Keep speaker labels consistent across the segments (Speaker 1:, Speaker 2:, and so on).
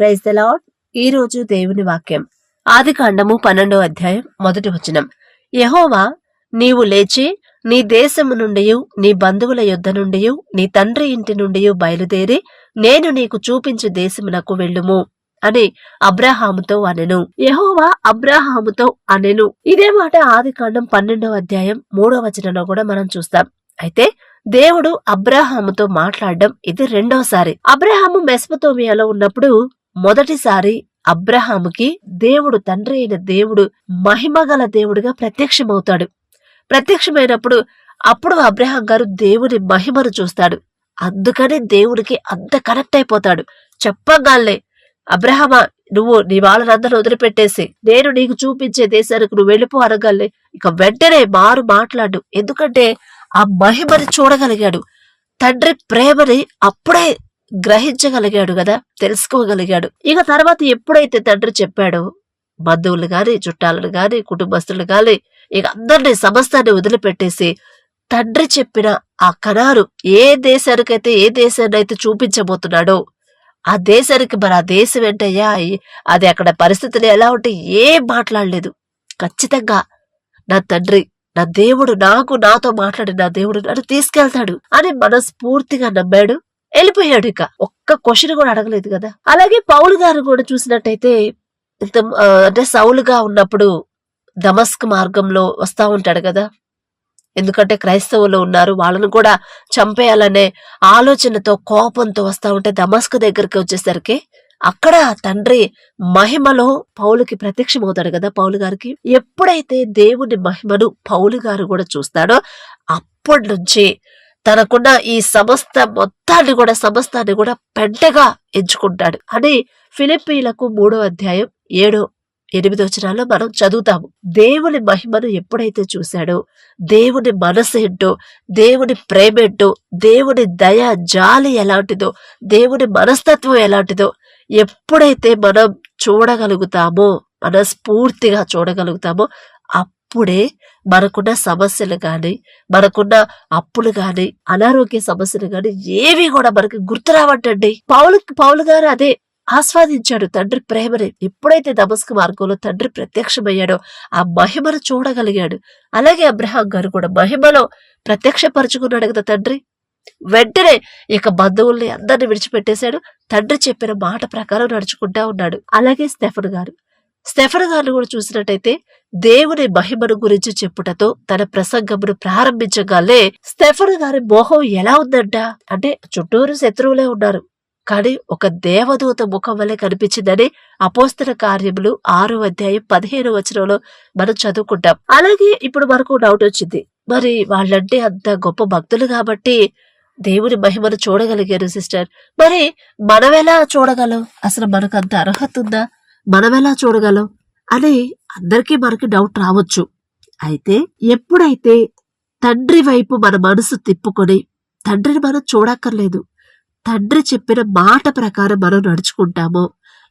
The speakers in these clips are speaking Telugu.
Speaker 1: ప్రైజ్ ద లాడ్ ఈ రోజు దేవుని వాక్యం. ఆది కాండము పన్నెండో అధ్యాయం మొదటి వచనం. యహోవా నీవు లేచి నీ దేశము నుండి నీ బంధువుల యొద్ద నుండి నీ తండ్రి ఇంటి నుండి బయలుదేరి నేను నీకు చూపించు దేశమునకు వెళ్ళుము అని అబ్రాహాముతో అనెను. యహోవా అబ్రాహాముతో అనెను. ఇదే మాట ఆది కాండం పన్నెండవ అధ్యాయం మూడో వచనంలో కూడా మనం చూస్తాం. అయితే దేవుడు అబ్రాహాముతో మాట్లాడడం ఇది రెండోసారి. అబ్రాహాము మెస్పతోమియాలో ఉన్నప్పుడు మొదటిసారి అబ్రహాముకి దేవుడు తండ్రి అయిన దేవుడు మహిమగల దేవుడిగా ప్రత్యక్షమవుతాడు. ప్రత్యక్షమైనప్పుడు అప్పుడు అబ్రహాం గారు దేవుని మహిమను చూస్తాడు. అందుకనే దేవుడికి అంత కనెక్ట్ అయిపోతాడు. చెప్పగానే అబ్రహమా నువ్వు నీ వాళ్ళనందరూ వదిలిపెట్టేసి నేను నీకు చూపించే దేశానికి నువ్వు వెళ్ళిపో అనగానే ఇక వెంటనే మారు మాట్లాడు. ఎందుకంటే ఆ మహిమని చూడగలిగాడు. తండ్రి ప్రేమని అప్పుడే గ్రహించగలిగాడు కదా తెలుసుకోగలిగాడు. ఇక తర్వాత ఎప్పుడైతే తండ్రి చెప్పాడో బంధువులు గాని చుట్టాలను గాని కుటుంబస్తులు గాని ఇక అందరినీ సమస్తాన్ని వదిలిపెట్టేసి తండ్రి చెప్పిన ఆ కణారు ఏ దేశానికైతే ఏ దేశాన్ని అయితే చూపించబోతున్నాడో ఆ దేశానికి మరి ఆ దేశం ఏంటయ్యా? అది అక్కడ పరిస్థితులు ఎలా ఉంటే ఏం మాట్లాడలేదు. ఖచ్చితంగా నా తండ్రి నా దేవుడు నాకు నాతో మాట్లాడి నా దేవుడు నన్ను తీసుకెళ్తాడు అని మనస్ఫూర్తిగా నమ్మాడు. వెళ్ళిపోయాడు ఇక. ఒక్క క్వశ్చన్ కూడా అడగలేదు కదా. అలాగే పౌలు గారు కూడా చూసినట్టయితే ఇంత అంటే సౌలుగా ఉన్నప్పుడు దమస్క్ మార్గంలో వస్తా ఉంటాడు కదా. ఎందుకంటే క్రైస్తవులు ఉన్నారు వాళ్ళను కూడా చంపేయాలనే ఆలోచనతో కోపంతో వస్తా ఉంటే దమస్క్ దగ్గరికి వచ్చేసరికి అక్కడ తండ్రి మహిమలో పౌలుకి ప్రత్యక్షమవుతాడు కదా పౌలు గారికి. ఎప్పుడైతే దేవుని మహిమను పౌలు గారు కూడా చూస్తాడో అప్పటి నుంచి తనకున్న ఈ సమస్త మొత్తాన్ని కూడా సమస్తాన్ని కూడా పెంటగా ఎంచుకుంటాడు. అని ఫిలిప్పీలకు మూడో అధ్యాయం ఏడో ఎనిమిది వచనాల్లో మనం చదువుతాము. దేవుని మహిమను ఎప్పుడైతే చూశాడో దేవుని మనసు ఏంటో దేవుని ప్రేమేంటో దేవుని దయ జాలి ఎలాంటిదో దేవుని మనస్తత్వం ఎలాంటిదో ఎప్పుడైతే మనం చూడగలుగుతామో మనస్ఫూర్తిగా చూడగలుగుతామో అప్పుడే మనకున్న సమస్యలు కానీ మనకున్న అప్పులు కానీ అనారోగ్య సమస్యలు కానీ ఏవి కూడా మనకి గుర్తు రావటండి పౌలు పౌలు గారు అదే ఆస్వాదించాడు. తండ్రి ప్రేమని ఎప్పుడైతే దమస్క మార్గంలో తండ్రి ప్రత్యక్షమయ్యాడో ఆ మహిమను చూడగలిగాడు. అలాగే అబ్రహాం గారు కూడా మహిమలో ప్రత్యక్షపరుచుకున్నాడు కదా తండ్రి. వెంటనే ఇక బంధువుల్ని అందరిని విడిచిపెట్టేశాడు. తండ్రి చెప్పిన మాట ప్రకారం నడుచుకుంటా ఉన్నాడు. అలాగే స్టెఫన్ గారు. స్టెఫన్ గారిని కూడా చూసినట్టయితే దేవుని మహిమను గురించి చెప్పుటతో తన ప్రసంగమును ప్రారంభించగానే స్టెఫన్ గారి మోహం ఎలా ఉందంట? అంటే చుట్టూరు శత్రువులే ఉన్నారు. కానీ ఒక దేవదూత ముఖం వల్లే కనిపించిందని అపోస్తల కార్యములు ఆరు అధ్యాయం పదిహేను వచనంలో మనం చదువుకుంటాం. అలాగే ఇప్పుడు మనకు డౌట్ వచ్చింది. మరి వాళ్ళంటే అంత గొప్ప భక్తులు కాబట్టి దేవుని మహిమను చూడగలిగారు సిస్టర్. మరి మనం ఎలా చూడగలం? అసలు మనకు అంత అర్హత ఉందా? మనం ఎలా చూడగలం? అని అందరికీ మనకి డౌట్ రావచ్చు. అయితే ఎప్పుడైతే తండ్రి వైపు మన మనసు తిప్పుకొని తండ్రిని మనం చూడక్కర్లేదు తండ్రి చెప్పిన మాట ప్రకారం మనం నడుచుకుంటామో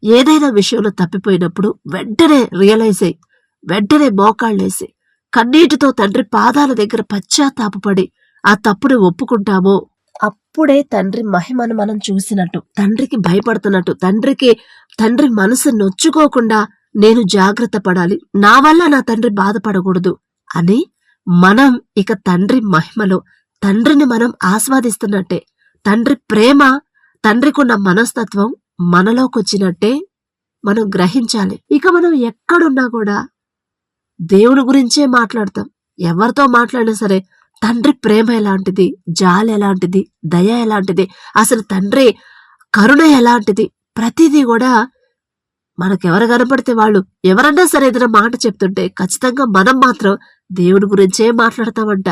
Speaker 1: ఏదైనా విషయంలో తప్పిపోయినప్పుడు వెంటనే రియలైజ్ అయ్యి వెంటనే మోకాళ్ళేసి కన్నీటితో తండ్రి పాదాల దగ్గర పశ్చాత్తాపడి ఆ తప్పుని ఒప్పుకుంటామో అప్పుడే తండ్రి మహిమను మనం చూసినట్టు తండ్రికి భయపడుతున్నట్టు తండ్రికి తండ్రి మనసు నొచ్చుకోకుండా నేను జాగ్రత్త పడాలి. నా వల్ల నా తండ్రి బాధపడకూడదు. అని మనం ఇక తండ్రి మహిమలో తండ్రిని మనం ఆస్వాదిస్తున్నట్టే తండ్రి ప్రేమ తండ్రికున్న మనస్తత్వం మనలోకొచ్చినట్టే మనం గ్రహించాలి. ఇక మనం ఎక్కడున్నా కూడా దేవుని గురించే మాట్లాడతాం. ఎవరితో మాట్లాడినా సరే తండ్రి ప్రేమ ఎలాంటిది? జాలి ఎలాంటిది? దయ ఎలాంటిది? అసలు తండ్రి కరుణ ఎలాంటిది? ప్రతిదీ కూడా మనకెవరు కనపడితే వాళ్ళు ఎవరన్నా సరే ఏదైనా మాట చెప్తుంటే ఖచ్చితంగా మనం మాత్రం దేవుడి గురించే మాట్లాడతామంట.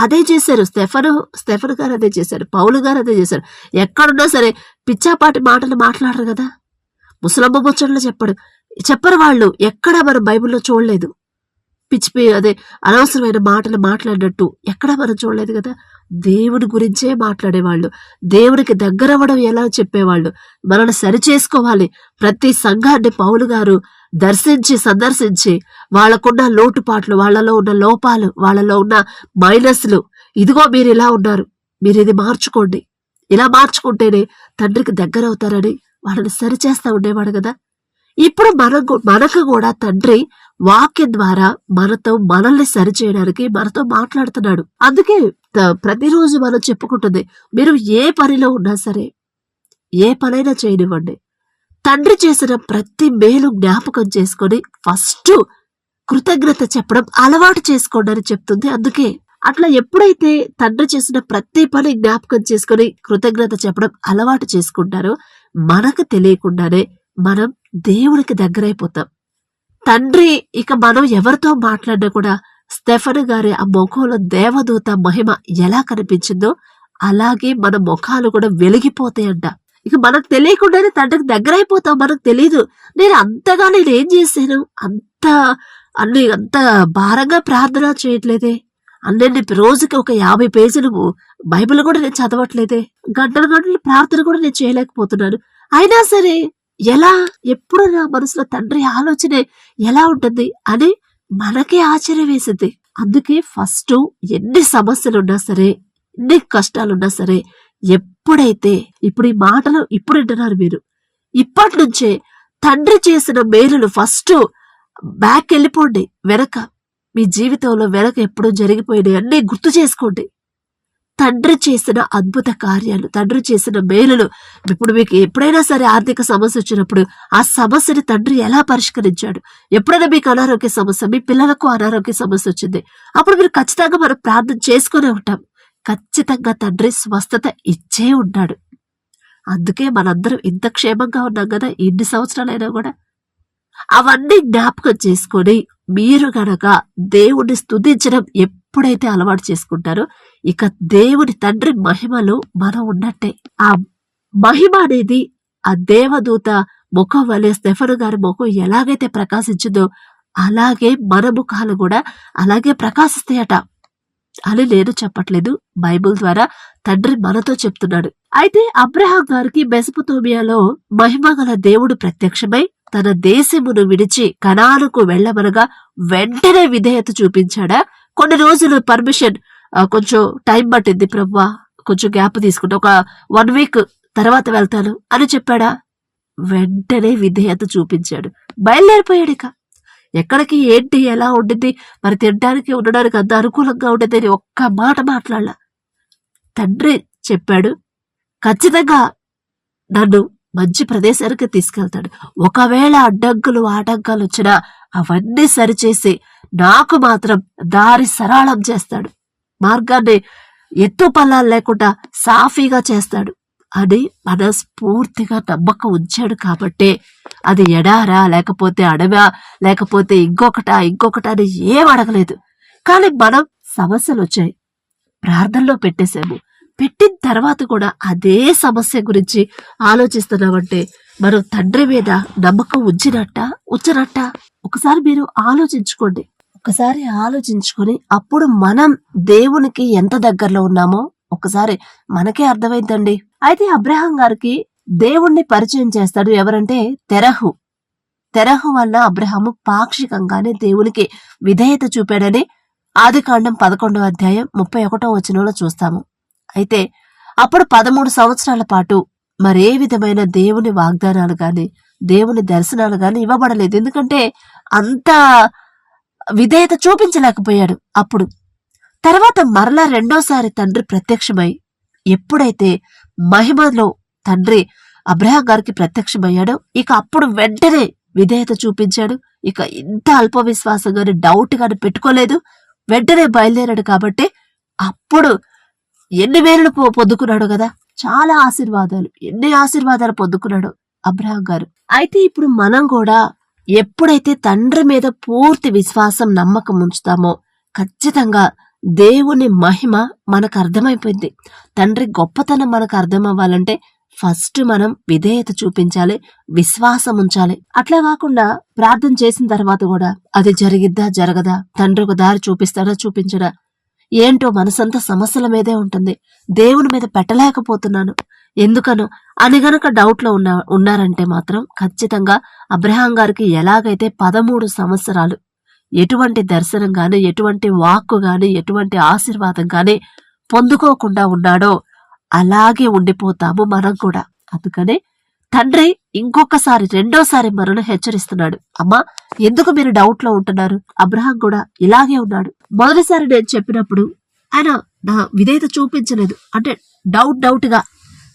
Speaker 1: అదే చేశారు స్టెఫను స్టెఫన్ గారు అదే చేశారు పౌలు గారు అదే చేశారు. ఎక్కడున్నా సరే పిచ్చాపాటి మాటలు మాట్లాడరు కదా. ముసలమ్మ ముచ్చట్లు చెప్పడు చెప్పరు వాళ్ళు ఎక్కడా మనం బైబిల్లో చూడలేదు. పిచ్చి పి- అదే అనవసరమైన మాటలు మాట్లాడినట్టు ఎక్కడా మనం చూడలేదు కదా. దేవుడి గురించే మాట్లాడేవాళ్ళు. దేవుడికి దగ్గర అవ్వడం ఎలా చెప్పేవాళ్ళు? మనల్ని సరి చేసుకోవాలి ప్రతి సంఘాన్ని పౌలు గారు దర్శించి సందర్శించి వాళ్ళకున్న లోటుపాట్లు వాళ్ళలో ఉన్న లోపాలు వాళ్ళలో ఉన్న మైనస్లు. ఇదిగో మీరు ఇలా ఉన్నారు. మీరు ఇది మార్చుకోండి. ఇలా మార్చుకుంటేనే తండ్రికి దగ్గర అవుతారని వాళ్ళని సరిచేస్తూ ఉండేవాడు కదా. ఇప్పుడు మనకు మనకు కూడా తండ్రి వాక్యం ద్వారా మనతో మనల్ని సరిచేయడానికి మనతో మాట్లాడుతున్నాడు. అందుకే ప్రతిరోజు మనం చెప్పుకుంటుంది మీరు ఏ పనిలో ఉన్నా సరే ఏ పనైనా చేయనివ్వండి. తండ్రి చేసిన ప్రతి మేలు జ్ఞాపకం చేసుకొని ఫస్ట్ కృతజ్ఞత చెప్పడం అలవాటు చేసుకోండి అని చెప్తుంది. అందుకే అట్లా ఎప్పుడైతే తండ్రి చేసిన ప్రతి పని జ్ఞాపకం చేసుకొని కృతజ్ఞత చెప్పడం అలవాటు చేసుకుంటారో మనకు తెలియకుండానే మనం దేవునికి దగ్గరైపోతాం. తండ్రి ఇక మనం ఎవరితో మాట్లాడినా కూడా స్టెఫన్ గారి ఆ ముఖంలో దేవదూత మహిమ ఎలా కనిపించిందో అలాగే మన ముఖాలు కూడా వెలిగిపోతాయంట. ఇక మనకు తెలియకుండానే తండ్రికి దగ్గర అయిపోతాం మనకు తెలియదు నేను అంతగా నేను ఏం చేశాను? అంత అన్ని అంత భారంగా ప్రార్థన చేయట్లేదే. అన్నీ రోజుకి ఒక యాభై పేజీలు బైబిల్ కూడా నేను చదవట్లేదే. గంటల గంటలు ప్రార్థన కూడా నేను చేయలేకపోతున్నాను. అయినా సరే ఎలా ఎప్పుడు నా మనసులో తండ్రి ఆలోచన ఎలా ఉంటుంది అని మనకే ఆశ్చర్యం వేసింది. అందుకే ఫస్ట్ ఎన్ని సమస్యలున్నా సరే ఎన్ని కష్టాలున్నా సరే ఎప్పుడైతే ఇప్పుడు ఈ మాటలు ఇప్పుడు వింటున్నారు మీరు ఇప్పటి నుంచే తండ్రి చేసిన మేలులు ఫస్ట్ బ్యాక్ వెళ్ళిపోండి వెనక. మీ జీవితంలో వెనక ఎప్పుడూ జరిగిపోయినాయి అన్నీ గుర్తు చేసుకోండి. తండ్రి చేసిన అద్భుత కార్యాలు తండ్రి చేసిన మేలులు. ఇప్పుడు మీకు ఎప్పుడైనా సరే ఆర్థిక సమస్య వచ్చినప్పుడు ఆ సమస్యని తండ్రి ఎలా పరిష్కరించాడు? ఎప్పుడైనా మీకు అనారోగ్య సమస్య మీ పిల్లలకు అనారోగ్య సమస్య వచ్చింది. అప్పుడు మీరు ఖచ్చితంగా మనం ప్రార్థన చేసుకునే ఉంటాం. ఖచ్చితంగా తండ్రి స్వస్థత ఇచ్చే ఉన్నాడు. అందుకే మనందరం ఇంత క్షేమంగా ఉన్నాం కదా ఎన్ని సంవత్సరాలైనా కూడా. అవన్నీ జ్ఞాపకం చేసుకొని మీరు గనక దేవుణ్ణి స్తుతించడం ఎప్పుడైతే అలవాటు చేసుకుంటారో ఇక దేవుని తండ్రి మహిమలో మనం ఉన్నట్టే. ఆ మహిమ అనేది ఆ దేవదూత ముఖం వలె స్టెఫను గారి ముఖం ఎలాగైతే ప్రకాశించిందో అలాగే మన ముఖాలు కూడా అలాగే ప్రకాశిస్తాయట. అని నేను చెప్పట్లేదు. బైబిల్ ద్వారా తండ్రి మనతో చెప్తున్నాడు. అయితే అబ్రహాం గారికి మెసోపుతోమియాలో మహిమ గల దేవుడు ప్రత్యక్షమై తన దేశమును విడిచి కణాలకు వెళ్ళమనగా వెంటనే విధేయత చూపించాడా? కొన్ని రోజులు పర్మిషన్ కొంచెం టైం పట్టింది ప్రవ్వా కొంచెం గ్యాప్ తీసుకుంటే. ఒక వన్ వీక్ తర్వాత వెళ్తాను అని చెప్పాడా? వెంటనే విధేయత చూపించాడు. బయలుదేరిపోయాడు ఇక ఎక్కడికి ఏంటి ఎలా ఉండింది? మరి తినడానికి ఉండడానికి అంత అనుకూలంగా ఉండేది అని ఒక్క మాట మాట్లాడాల. తండ్రి చెప్పాడు ఖచ్చితంగా నన్ను మంచి ప్రదేశానికి తీసుకెళ్తాడు. ఒకవేళ అడ్డంకులు ఆటంకాలు వచ్చినా అవన్నీ సరిచేసి నాకు మాత్రం దారి సరళం చేస్తాడు. మార్గాన్ని ఎత్తు పల్లాలు లేకుండా సాఫీగా చేస్తాడు. అని మనస్ఫూర్తిగా నమ్మకం ఉంచాడు కాబట్టే అది ఎడారా లేకపోతే అడవా లేకపోతే ఇంకొకటా ఇంకొకటా అని ఏం అడగలేదు. కానీ మనం సమస్యలు వచ్చాయి. ప్రార్థనలో పెట్టేశాము. పెట్టిన తర్వాత కూడా అదే సమస్య గురించి ఆలోచిస్తున్నామంటే మనం తండ్రి మీద నమ్మకం ఉంచినట్ట ఉంచనట్ట? ఒకసారి మీరు ఆలోచించుకోండి. ఒకసారి ఆలోచించుకొని అప్పుడు మనం దేవునికి ఎంత దగ్గరలో ఉన్నామో ఒకసారి మనకే అర్థమైందండి. అయితే అబ్రహాం గారికి దేవుణ్ణి పరిచయం చేస్తాడు ఎవరంటే తెరహు. తెరహు వల్ల అబ్రహాము పాక్షికంగానే దేవునికి విధేయత చూపాడని ఆది కాండం పదకొండవ అధ్యాయం ముప్పై ఒకటో వచనంలో చూస్తాము. అయితే అప్పుడు పదమూడు సంవత్సరాల పాటు మరే విధమైన దేవుని వాగ్దానాలు గాని దేవుని దర్శనాలు గాని ఇవ్వబడలేదు. ఎందుకంటే అంత విధేయత చూపించలేకపోయాడు. అప్పుడు తర్వాత మరలా రెండోసారి తండ్రి ప్రత్యక్షమై ఎప్పుడైతే మహిమలో తండ్రి అబ్రహం గారికి ప్రత్యక్షమయ్యాడో ఇక అప్పుడు వెంటనే విధేయత చూపించాడు. ఇక ఇంత అల్ప విశ్వాసంగాని డౌట్ గాని పెట్టుకోలేదు. వెంటనే బయలుదేరాడు కాబట్టి అప్పుడు ఎన్ని వేలు పొందుకున్నాడు కదా చాలా ఆశీర్వాదాలు ఎన్ని ఆశీర్వాదాలు పొందుకున్నాడు అబ్రహం గారు. అయితే ఇప్పుడు మనం కూడా ఎప్పుడైతే తండ్రి మీద పూర్తి విశ్వాసం నమ్మకం ఉంచుతామో ఖచ్చితంగా దేవుని మహిమ మనకు అర్థమైపోయింది. తండ్రి గొప్పతనం మనకు అర్థం అవ్వాలంటే ఫస్ట్ మనం విధేయత చూపించాలి విశ్వాసం ఉంచాలి. అట్లా కాకుండా ప్రార్థన చేసిన తర్వాత కూడా అది జరిగిద్దా జరగదా? తండ్రి ఒక దారి చూపిస్తాడా చూపించడా? ఏంటో మనసంతా సమస్యల మీదే ఉంటుంది. దేవుని మీద పెట్టలేకపోతున్నాను. ఎందుకనో అని గనక డౌట్లో ఉన్న ఉన్నారంటే మాత్రం ఖచ్చితంగా అబ్రహాం గారికి ఎలాగైతే పదమూడు సంవత్సరాలు ఎటువంటి దర్శనం గాని ఎటువంటి వాక్కు గాని ఎటువంటి ఆశీర్వాదం గాని పొందుకోకుండా ఉన్నాడో అలాగే ఉండిపోతాము మనం కూడా. అందుకనే తండ్రి ఇంకొకసారి రెండోసారి మనను హెచ్చరిస్తున్నాడు. అమ్మా ఎందుకు మీరు డౌట్లో ఉంటున్నారు? అబ్రహాం కూడా ఇలాగే ఉన్నాడు. మొదటిసారి నేను చెప్పినప్పుడు ఆయన నా విధేయత చూపించలేదు. అంటే డౌట్ డౌట్గా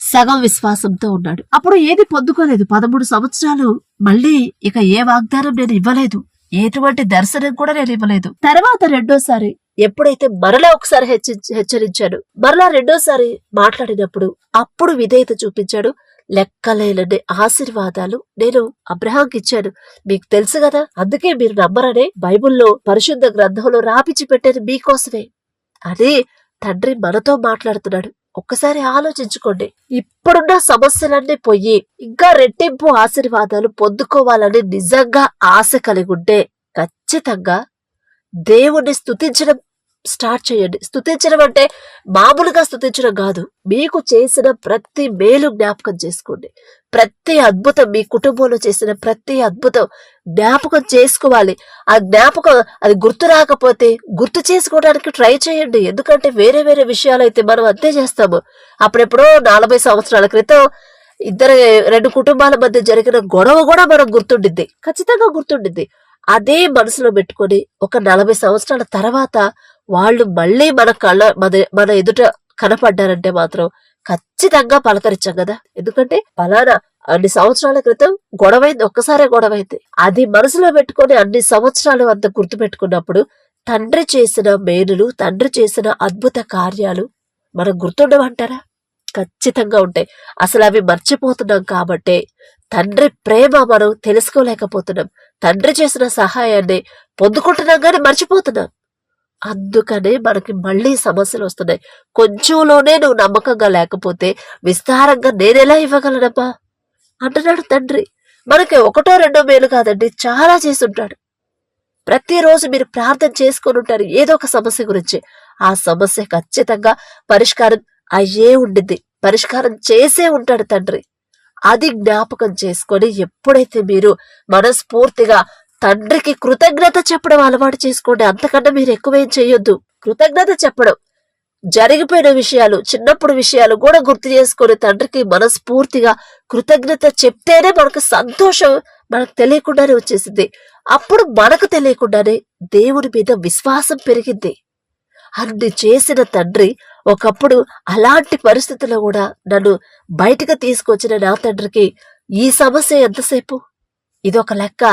Speaker 1: సగం విశ్వాసంతో ఉన్నాడు. అప్పుడు ఏది పొందుకోలేదు. పదమూడు సంవత్సరాలు మళ్ళీ ఇక ఏ వాగ్దానం నేను ఇవ్వలేదు. ఎటువంటి దర్శనం కూడా నేను ఇవ్వలేదు. తర్వాత రెండోసారి ఎప్పుడైతే మరలా ఒకసారి హెచ్చరించాడు. మరలా రెండోసారి మాట్లాడినప్పుడు అప్పుడు విధేయత చూపించాడు. లెక్కలేనన్ని ఆశీర్వాదాలు నేను అబ్రహాంకి ఇచ్చాను. మీకు తెలుసు కదా అందుకే మీరు నమ్మరనే బైబిల్లో పరిశుద్ధ గ్రంథంలో రాపిచ్చి పెట్టేది మీకోసమే. అని తండ్రి మనతో మాట్లాడుతున్నాడు. ఒక్కసారి ఆలోచించుకోండి. ఇప్పుడున్న సమస్యలన్నీ పోయి ఇంకా రెట్టింపు ఆశీర్వాదాలు పొందుకోవాలని నిజంగా ఆశ కలిగి ఉంటే ఖచ్చితంగా దేవుణ్ణి స్తుతించడం స్టార్ట్ చేయండి. స్థుతించడం అంటే మామూలుగా స్థుతించడం కాదు. మీకు చేసిన ప్రతి మేలు జ్ఞాపకం చేసుకోండి. ప్రతి అద్భుతం మీ కుటుంబంలో చేసిన ప్రతి అద్భుతం జ్ఞాపకం చేసుకోవాలి. ఆ జ్ఞాపకం అది గుర్తు రాకపోతే గుర్తు చేసుకోవడానికి ట్రై చేయండి. ఎందుకంటే వేరే వేరే విషయాలు అయితే మనం అంతే చేస్తాము. అప్పుడెప్పుడో నలభై సంవత్సరాల క్రితం ఇద్దరు రెండు కుటుంబాల మధ్య జరిగిన గొడవ కూడా మనం గుర్తుండిద్ది. ఖచ్చితంగా గుర్తుండిద్ది. అదే మనసులో పెట్టుకొని ఒక నలభై సంవత్సరాల తర్వాత వాళ్ళు మళ్ళీ మన కళ్ళ మన మన ఎదుట కనపడ్డారంటే మాత్రం ఖచ్చితంగా పలకరించాం కదా. ఎందుకంటే ఫలానా అన్ని సంవత్సరాల క్రితం గొడవైంది ఒక్కసారే గొడవైంది. అది మనసులో పెట్టుకొని అన్ని సంవత్సరాలు అంత గుర్తు పెట్టుకున్నప్పుడు తండ్రి చేసిన మేలులు తండ్రి చేసిన అద్భుత కార్యాలు మనం గుర్తుండమంటారా ఖచ్చితంగా ఉంటాయి. అసలు అవి మర్చిపోతున్నాం కాబట్టే తండ్రి ప్రేమ మనం తెలుసుకోలేకపోతున్నాం. తండ్రి చేసిన సహాయాన్ని పొందుకుంటున్నాం కానీ మర్చిపోతున్నాం. అందుకనే మనకి మళ్ళీ సమస్యలు వస్తున్నాయి. కొంచెంలోనే నువ్వు నమ్మకంగా లేకపోతే విస్తారంగా నేనెలా ఇవ్వగలనమ్మా అంటున్నాడు తండ్రి. మనకి ఒకటో రెండో మేలు కాదండి చాలా చేసుంటాడు ప్రతిరోజు మీరు ప్రార్థన చేసుకొని ఉంటారు ఏదో ఒక సమస్య గురించి. ఆ సమస్య ఖచ్చితంగా పరిష్కారం అయ్యే ఉండింది పరిష్కారం చేసే ఉంటాడు తండ్రి. అది జ్ఞాపకం చేసుకొని ఎప్పుడైతే మీరు మనస్ఫూర్తిగా తండ్రికి కృతజ్ఞత చెప్పడం అలవాటు చేసుకోండి. అంతకన్నా మీరు ఎక్కువేం చేయొద్దు. కృతజ్ఞత చెప్పడం. జరిగిపోయిన విషయాలు చిన్నప్పుడు విషయాలు కూడా గుర్తు చేసుకొని తండ్రికి మనస్ఫూర్తిగా కృతజ్ఞత చెప్తేనే మనకు సంతోషం మనకు తెలియకుండానే వచ్చేసింది. అప్పుడు మనకు తెలియకుండానే దేవుడి మీద విశ్వాసం పెరిగింది. అన్ని చేసిన తండ్రి ఒకప్పుడు అలాంటి పరిస్థితుల్లో కూడా నన్ను బయటకు తీసుకొచ్చిన నా తండ్రికి ఈ సమస్య ఎంతసేపు? ఇదొక లెక్క.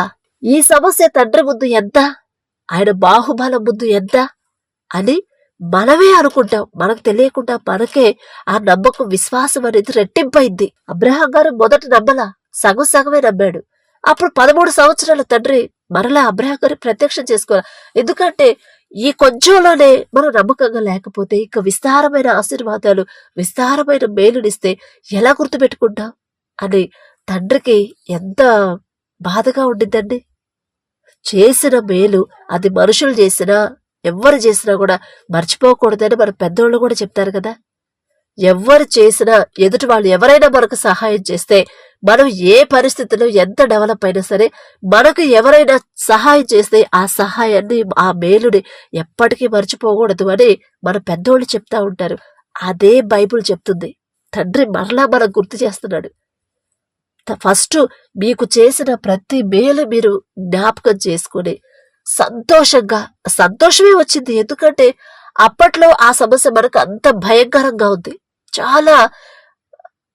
Speaker 1: ఈ సమస్య తండ్రి ముందు ఎంత? ఆయన బాహుబలం ముందు ఎంత? అని మనమే అనుకుంటాం. మనకు తెలియకుండా మనకే ఆ నమ్మకం విశ్వాసం అనేది రెట్టింపైంది. అబ్రహాం గారు మొదట నమ్మలా. సగం సగమే నమ్మాడు. అప్పుడు పదమూడు సంవత్సరాల తండ్రి మరలా అబ్రహాం గారు ప్రత్యక్షం చేసుకోవాలి. ఎందుకంటే ఈ కొంచెంలోనే మనం నమ్మకంగా లేకపోతే ఇక విస్తారమైన ఆశీర్వాదాలు విస్తారమైన మేలునిస్తే ఎలా గుర్తుపెట్టుకుంటాం? అని తండ్రికి ఎంత బాధగా ఉండిద్దండి. చేసిన మేలు అది మనుషులు చేసినా ఎవ్వరు చేసినా కూడా మర్చిపోకూడదని మన పెద్దోళ్ళు కూడా చెప్తారు కదా. ఎవ్వరు చేసినా ఎదుటి వాళ్ళు ఎవరైనా మనకు సహాయం చేస్తే మనం ఏ పరిస్థితిలో ఎంత డెవలప్ అయినా సరే మనకు ఎవరైనా సహాయం చేస్తే ఆ సహాయాన్ని ఆ మేలుని ఎప్పటికీ మర్చిపోకూడదు అని మన పెద్దోళ్ళు చెప్తా ఉంటారు. అదే బైబుల్ చెప్తుంది. తండ్రి మరలా మనకు గుర్తు చేస్తున్నాడు. ఫస్ట్ మీకు చేసిన ప్రతి మేలు మీరు జ్ఞాపకం చేసుకొని సంతోషంగా సంతోషమే వచ్చింది. ఎందుకంటే అప్పట్లో ఆ సమస్య మనకు అంత భయంకరంగా ఉంది. చాలా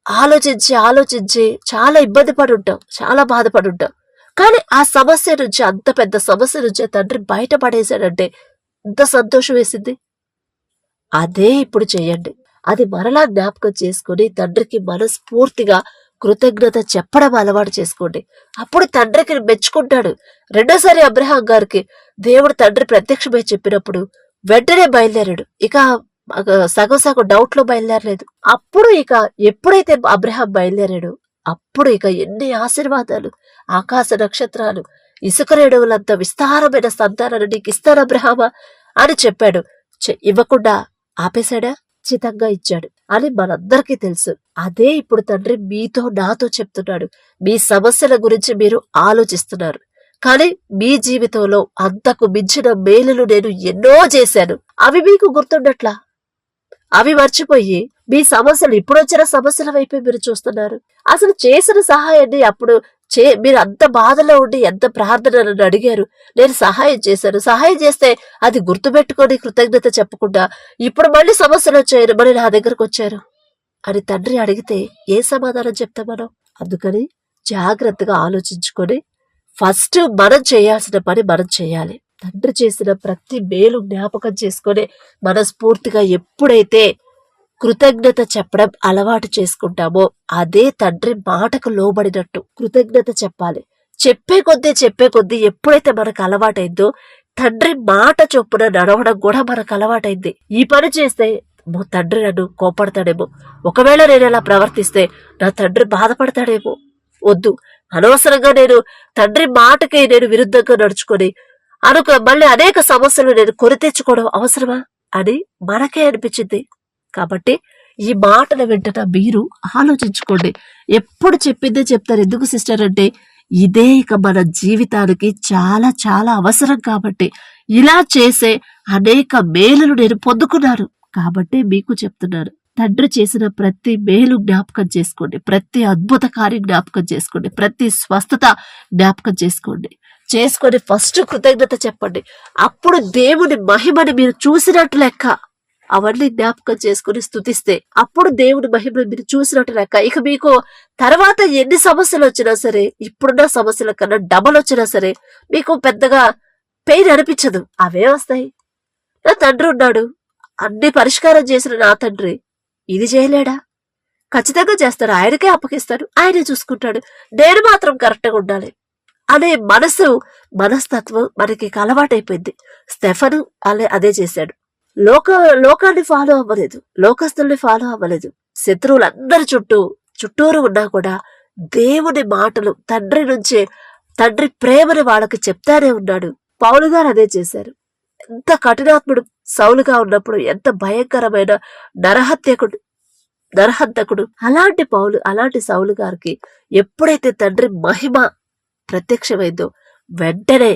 Speaker 1: ఆలోచించి ఆలోచించి చాలా ఇబ్బంది పడి ఉంటాం చాలా బాధపడి ఉంటాం కానీ ఆ సమస్య నుంచి అంత పెద్ద సమస్య నుంచి తండ్రి బయటపడేశాడంటే ఎంత సంతోషం వేసింది? అదే ఇప్పుడు చేయండి. అది మరలా జ్ఞాపకం చేసుకొని తండ్రికి మనస్ఫూర్తిగా కృతజ్ఞత చెప్పడం అలవాటు చేసుకోండి. అప్పుడు తండ్రికి మెచ్చుకుంటాడు. రెండోసారి అబ్రహాం గారికి దేవుడు తండ్రి ప్రత్యక్షమై చెప్పినప్పుడు వెంటనే బయలుదేరాడు. ఇక సగం సగం డౌట్లో బయలుదేరలేదు. అప్పుడు ఇక ఎప్పుడైతే అబ్రహాం బయలుదేరాడు అప్పుడు ఇక ఎన్ని ఆశీర్వాదాలు ఆకాశ నక్షత్రాలు ఇసుక రేణువులంత విస్తారమైన సంతానాన్ని నీకు ఇస్తాను అబ్రహామా అని చెప్పాడు. చె- ఇవ్వకుండా ఆపేశాడా? ఖచ్చితంగా ఇచ్చాడు. అని మనందరికీ తెలుసు. అదే ఇప్పుడు తండ్రి మీతో నాతో చెప్తున్నాడు. మీ సమస్యల గురించి మీరు ఆలోచిస్తున్నారు. కానీ మీ జీవితంలో అంతకు మించిన మేలులు నేను ఎన్నో చేశాను. అవి మీకు గుర్తుండట్లా? అవి మర్చిపోయి మీ సమస్యలు ఇప్పుడొచ్చిన సమస్యల వైపే మీరు చూస్తున్నారు. అసలు చేసిన సహాయాన్ని అప్పుడు చే మీరు అంత బాధలో ఉండి ఎంత ప్రార్థనలను అడిగారు? నేను సహాయం చేశాను. సహాయం చేస్తే అది గుర్తుపెట్టుకొని కృతజ్ఞత చెప్పకుండా ఇప్పుడు మళ్ళీ సమస్యలు వచ్చాయని మరి నా దగ్గరకు వచ్చారు. అని తండ్రి అడిగితే ఏ సమాధానం చెప్తాం మనం? అందుకని జాగ్రత్తగా ఆలోచించుకొని ఫస్ట్ మనం చేయాల్సిన పని మనం చేయాలి. తండ్రి చేసిన ప్రతి మేలు జ్ఞాపకం చేసుకొని మనస్ఫూర్తిగా ఎప్పుడైతే కృతజ్ఞత చెప్పడం అలవాటు చేసుకుంటామో అదే తండ్రి మాటకు లోబడినట్టు కృతజ్ఞత చెప్పాలి. చెప్పే కొద్దీ చెప్పే కొద్దీ ఎప్పుడైతే మనకు అలవాటైందో తండ్రి మాట చొప్పున నడవడం కూడా మనకు అలవాటైంది. ఈ పని చేస్తే మా తండ్రి నన్ను కోపడతాడేమో ఒకవేళ నేను అలా ప్రవర్తిస్తే నా తండ్రి బాధపడతాడేమో. వద్దు. అనవసరంగా నేను తండ్రి మాటకి నేను విరుద్ధంగా నడుచుకొని అనుక మళ్ళీ అనేక సమస్యలు నేను కొని తెచ్చుకోవడం అవసరమా? అని మనకే అనిపించింది. కాబట్టి ఈ మాటలు వెంటనే మీరు ఆలోచించుకోండి. ఎప్పుడు చెప్పిందే చెప్తారు. ఎందుకు సిస్టర్ అంటే ఇదే ఇక మన జీవితానికి చాలా చాలా అవసరం కాబట్టి. ఇలా చేసే అనేక మేలును నేను పొందుకున్నాను. కాబట్టి మీకు చెప్తున్నాను. తండ్రి చేసిన ప్రతి మేలు జ్ఞాపకం చేసుకోండి. ప్రతి అద్భుత కార్యం జ్ఞాపకం చేసుకోండి. ప్రతి స్వస్థత జ్ఞాపకం చేసుకోండి. చేసుకొని ఫస్ట్ కృతజ్ఞత చెప్పండి. అప్పుడు దేవుని మహిమని మీరు చూసినట్టు లెక్క. అవన్నీ జ్ఞాపకం చేసుకుని స్థుతిస్తే అప్పుడు దేవుని మహిమను మీరు చూసినట్టు లెక్క. ఇక మీకు తర్వాత ఎన్ని సమస్యలు వచ్చినా సరే ఇప్పుడున్న సమస్యల కన్నా డబల్ వచ్చినా సరే మీకు పెద్దగా పెయిన్ అనిపించదు. అవే వస్తాయి. నా తండ్రి ఉన్నాడు. అన్ని పరిష్కారం చేసిన నా తండ్రి. ఇది చేయలేడా? ఖచ్చితంగా చేస్తాడు. ఆయనకే అప్పగిస్తాడు. ఆయనే చూసుకుంటాడు. నేను మాత్రం కరెక్ట్గా ఉండాలి అనే మనసు మనస్తత్వం మనకి అలవాటైపోయింది. స్టెఫను అలే అదే చేశాడు. లోక లోకాన్ని ఫాలో అవ్వలేదు. లోకస్తుల్ని ఫాలో అవ్వలేదు. శత్రువులందరి చుట్టూ చుట్టూరు ఉన్నా కూడా దేవుని మాటలు తండ్రి నుంచే తండ్రి ప్రేమని వాళ్ళకి చెప్తానే ఉన్నాడు. పౌలు గారు అదే చేశారు. ఎంత కఠినాత్ముడు సౌలుగా ఉన్నప్పుడు ఎంత భయంకరమైన నరహత్యకుడు నరహంతకుడు. అలాంటి పౌలు అలాంటి సౌలు గారికి ఎప్పుడైతే తండ్రి మహిమ ప్రత్యక్షమైందో వెంటనే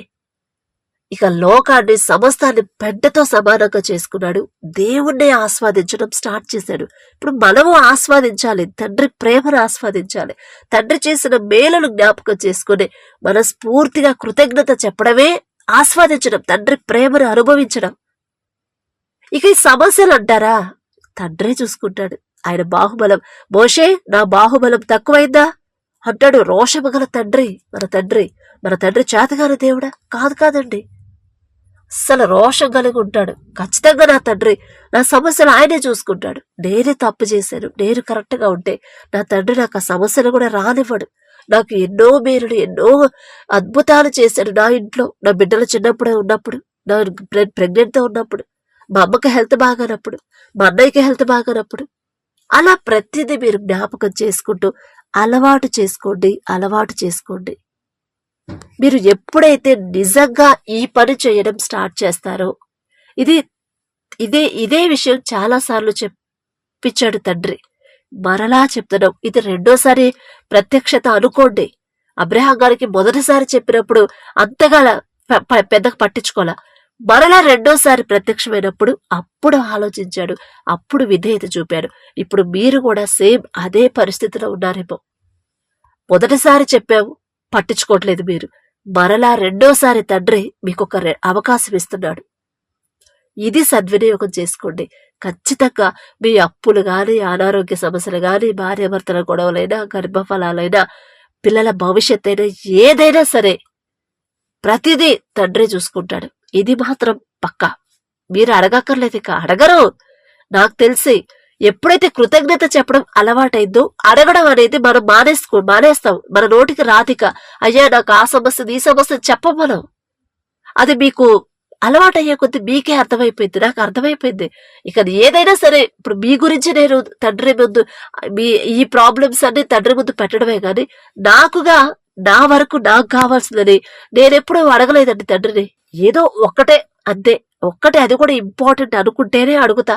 Speaker 1: ఇక లోకాన్ని సమస్తాన్ని పెద్దతో సమానంగా చేసుకున్నాడు. దేవుణ్ణి ఆస్వాదించడం స్టార్ట్ చేశాడు. ఇప్పుడు మనము ఆస్వాదించాలి తండ్రి ప్రేమను ఆస్వాదించాలి. తండ్రి చేసిన మేలను జ్ఞాపకం చేసుకుని మనస్ఫూర్తిగా కృతజ్ఞత చెప్పడమే ఆస్వాదించడం తండ్రి ప్రేమను అనుభవించడం. ఇక ఈ సమస్యలు అంటారా? తండ్రే చూసుకుంటాడు. ఆయన బాహుబలం. మోషే నా బాహుబలం తక్కువైందా? అంటాడు రోషము గల తండ్రి. మన తండ్రి మన తండ్రి చేతగాని దేవుడా? కాదు కాదండి. అస్సలు రోషం కలిగి ఉంటాడు ఖచ్చితంగా నా తండ్రి నా సమస్యలు ఆయనే చూసుకుంటాడు. నేనే తప్పు చేశాను నేను కరెక్ట్గా ఉంటే నా తండ్రి నాకు ఆ సమస్యలు కూడా రానివ్వడు. నాకు ఎన్నో మేలుడు ఎన్నో అద్భుతాలు చేశాడు నా ఇంట్లో. నా బిడ్డలు చిన్నప్పుడే ఉన్నప్పుడు నా ప్రెగ్నెంట్తో ఉన్నప్పుడు మా అమ్మకి హెల్త్ బాగానప్పుడు మా అన్నయ్యకి హెల్త్ బాగానప్పుడు. అలా ప్రతిదీ మీరు జ్ఞాపకం చేసుకుంటూ అలవాటు చేసుకోండి అలవాటు చేసుకోండి. మీరు ఎప్పుడైతే నిజంగా ఈ పని చేయడం స్టార్ట్ చేస్తారో ఇది ఇదే ఇదే విషయం చాలాసార్లు చెప్పించాడు తండ్రి. మరలా చెప్తున్నాం ఇది రెండోసారి ప్రత్యక్షత అనుకోండి. అబ్రహాం గారికి మొదటిసారి చెప్పినప్పుడు అంతగా పెద్దకు పెద్దగా పట్టించుకోలే మరలా రెండోసారి ప్రత్యక్షమైనప్పుడు అప్పుడు ఆలోచించాడు అప్పుడు విధేయత చూపాడు. ఇప్పుడు మీరు కూడా సేమ్ అదే పరిస్థితిలో ఉన్నారేమో. మొదటిసారి చెప్పాము పట్టించుకోవట్లేదు మీరు. మరలా రెండోసారి తండ్రి మీకు ఒక రె- అవకాశం ఇస్తున్నాడు. ఇది సద్వినియోగం చేసుకోండి. ఖచ్చితంగా మీ అప్పులు కానీ అనారోగ్య సమస్యలు కానీ భార్యాభర్తల గొడవలైనా గర్భఫలాలైనా పిల్లల భవిష్యత్ అయినా ఏదైనా సరే ప్రతిదీ తండ్రి చూసుకుంటాడు. ఇది మాత్రం పక్కా. మీరు అడగక్కర్లేదు ఇక. అడగరు. నాకు తెలిసి ఎప్పుడైతే కృతజ్ఞత చెప్పడం అలవాటైందో అడగడం అనేది మనం మానేసుకో మానేస్తాం. మన నోటికి రాతిక అయ్యా నాకు ఆ సమస్య ఈ సమస్య చెప్పం మనం. అది మీకు అలవాటయ్యే కొద్ది మీకే అర్థమైపోయింది నాకు అర్థమైపోయింది. ఇక ఏదైనా సరే ఇప్పుడు మీ గురించి నేను తండ్రి ముందు మీ ఈ ప్రాబ్లమ్స్ అన్ని తండ్రి ముందు పెట్టడమే కానీ నాకుగా నా వరకు నాకు కావాల్సిందని నేనెప్పుడూ అడగలేదండి తండ్రిని. ఏదో ఒక్కటే అంతే. ఒక్కటే అది కూడా ఇంపార్టెంట్ అనుకుంటేనే అడుగుతా.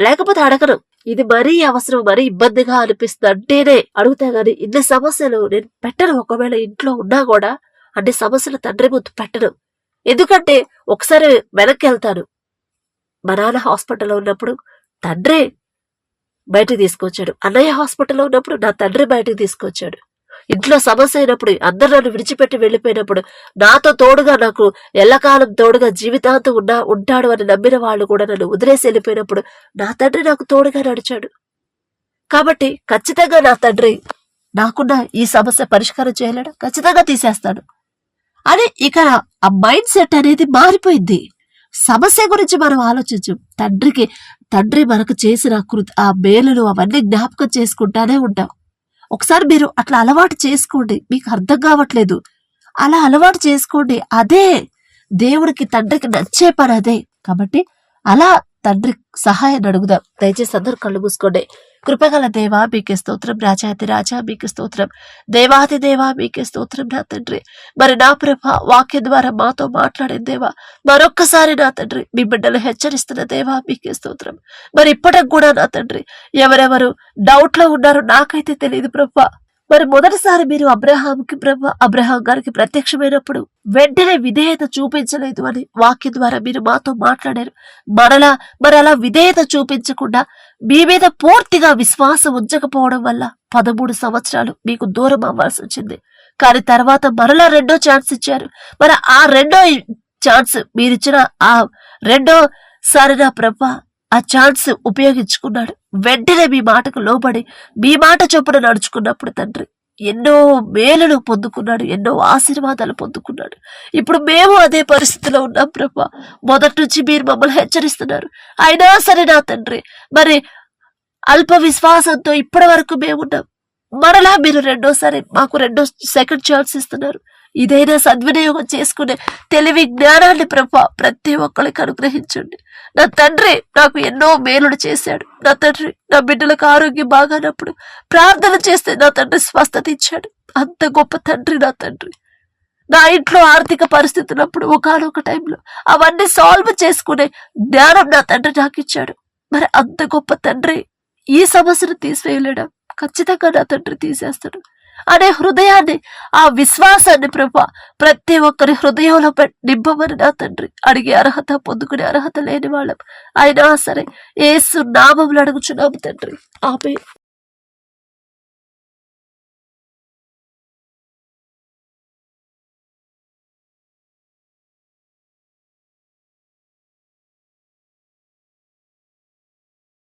Speaker 1: లేకపోతే అడగను ఇది మరీ అవసరం మరీ ఇబ్బందిగా అనిపిస్తుంది అంటేనే అడుగుతా గాని ఇన్ని సమస్యలు నేను పెట్టను. ఒకవేళ ఇంట్లో ఉన్నా కూడా అన్ని సమస్యలు తండ్రి ముందు పెట్టను. ఎందుకంటే ఒకసారి వెనక్కి వెళ్తాను. మా నాన్న హాస్పిటల్లో ఉన్నప్పుడు తండ్రి బయటికి తీసుకొచ్చాడు. అన్నయ్య హాస్పిటల్లో ఉన్నప్పుడు నా తండ్రి బయటికి తీసుకొచ్చాడు. ఇంట్లో సమస్య అయినప్పుడు అందరు నన్ను విడిచిపెట్టి వెళ్ళిపోయినప్పుడు నాతో తోడుగా నాకు ఎల్లకాలం తోడుగా జీవితాంతం ఉన్నా ఉంటాడు అని నమ్మిన వాళ్ళు కూడా నన్ను వదిలేసి వెళ్ళిపోయినప్పుడు నా తండ్రి నాకు తోడుగా నడిచాడు. కాబట్టి ఖచ్చితంగా నా తండ్రి నాకున్న ఈ సమస్య పరిష్కారం చేయలేడు ఖచ్చితంగా తీసేస్తాడు. అని ఇక ఆ మైండ్ సెట్ అనేది మారిపోయింది. సమస్య గురించి మనం ఆలోచించం. తండ్రికి తండ్రి మనకు చేసిన కృతి ఆ మేలులు అవన్నీ జ్ఞాపకం చేసుకుంటానే ఉంటాం. ఒకసారి మీరు అట్లా అలవాటు చేసుకోండి. మీకు అర్థం కావట్లేదు. అలా అలవాటు చేసుకోండి. అదే దేవుడికి తండ్రికి నచ్చే పని అదే. కాబట్టి అలా తండ్రి సహాయాన్ని అడుగుదాం. దయచేసి అందరు కళ్ళు మూసుకోండి. కృపగల దేవా మీకే స్తోత్రం. రాజాతి రాజా మీకు స్తోత్రం. దేవాది దేవా మీకే స్తోత్రం నా తండ్రి. మరి నా ప్రభ వాక్య ద్వారా మాతో మాట్లాడే దేవా మరొక్కసారి నా తండ్రి మీ బిడ్డలు హెచ్చరిస్తున్న దేవా మీకే స్తోత్రం. మరి ఇప్పటికి కూడా నా తండ్రి ఎవరెవరు డౌట్లో ఉన్నారో నాకైతే తెలియదు ప్రభా. మరి మొదటిసారి మీరు అబ్రహాంకి బ్రహ్మ అబ్రహాం గారికి ప్రత్యక్షమైనప్పుడు వెంటనే విధేయత చూపించలేదు అని వాక్యం ద్వారా మీరు మాతో మాట్లాడారు. మరలా మరి అలా విధేయత చూపించకుండా మీ మీద పూర్తిగా విశ్వాసం ఉంచకపోవడం వల్ల పదమూడు సంవత్సరాలు మీకు దూరం అవ్వాల్సి వచ్చింది. కానీ తర్వాత మరలా రెండో ఛాన్స్ ఇచ్చారు. మరి ఆ రెండో ఛాన్స్ మీరిచ్చిన ఆ రెండో సారి నా ప్రభ ఆ ఛాన్స్ ఉపయోగించుకున్నాడు. వెంటనే మీ మాటకు లోబడి మీ మాట చొప్పున నడుచుకున్నప్పుడు తండ్రి ఎన్నో మేలును పొందుకున్నాడు ఎన్నో ఆశీర్వాదాలు పొందుకున్నాడు. ఇప్పుడు మేము అదే పరిస్థితిలో ఉన్నాం బ్రహ్మ మొదటి నుంచి మీరు మమ్మల్ని హెచ్చరిస్తున్నారు. అయినా సరే నా తండ్రి మరి అల్ప విశ్వాసంతో ఇప్పటి వరకు మేమున్నాం మరలా మీరు రెండోసారి మాకు రెండో సెకండ్ ఛాన్స్ ఇస్తున్నారు. ఇదైనా సద్వినియోగం చేసుకునే తెలివి జ్ఞానాన్ని ప్రభా ప్రతి ఒక్కరికి అనుగ్రహించండి. నా తండ్రి నాకు ఎన్నో మేలుడు చేశాడు. నా తండ్రి నా బిడ్డలకు ఆరోగ్యం బాగానప్పుడు ప్రార్థన చేస్తే నా తండ్రి స్వస్థత ఇచ్చాడు. అంత గొప్ప తండ్రి నా తండ్రి. నా ఇంట్లో ఆర్థిక పరిస్థితులప్పుడు ఒకనొక టైంలో అవన్నీ సాల్వ్ చేసుకునే జ్ఞానం నా తండ్రి నాకు ఇచ్చాడు. మరి అంత గొప్ప తండ్రి ఈ సమస్యను తీసివేయలేడా? ఖచ్చితంగా నా తండ్రి తీసేస్తాడు. అనే హృదయాన్ని ఆ విశ్వాసాన్ని ప్రభా ప్రతి ఒక్కరి హృదయంలో నింపమని నా తండ్రి. అడిగే అర్హత పొందుకునే అర్హత లేని వాళ్ళం. అయినా సరే ఏసు నామంలో అడుగుచున్నాము తండ్రి. ఆమె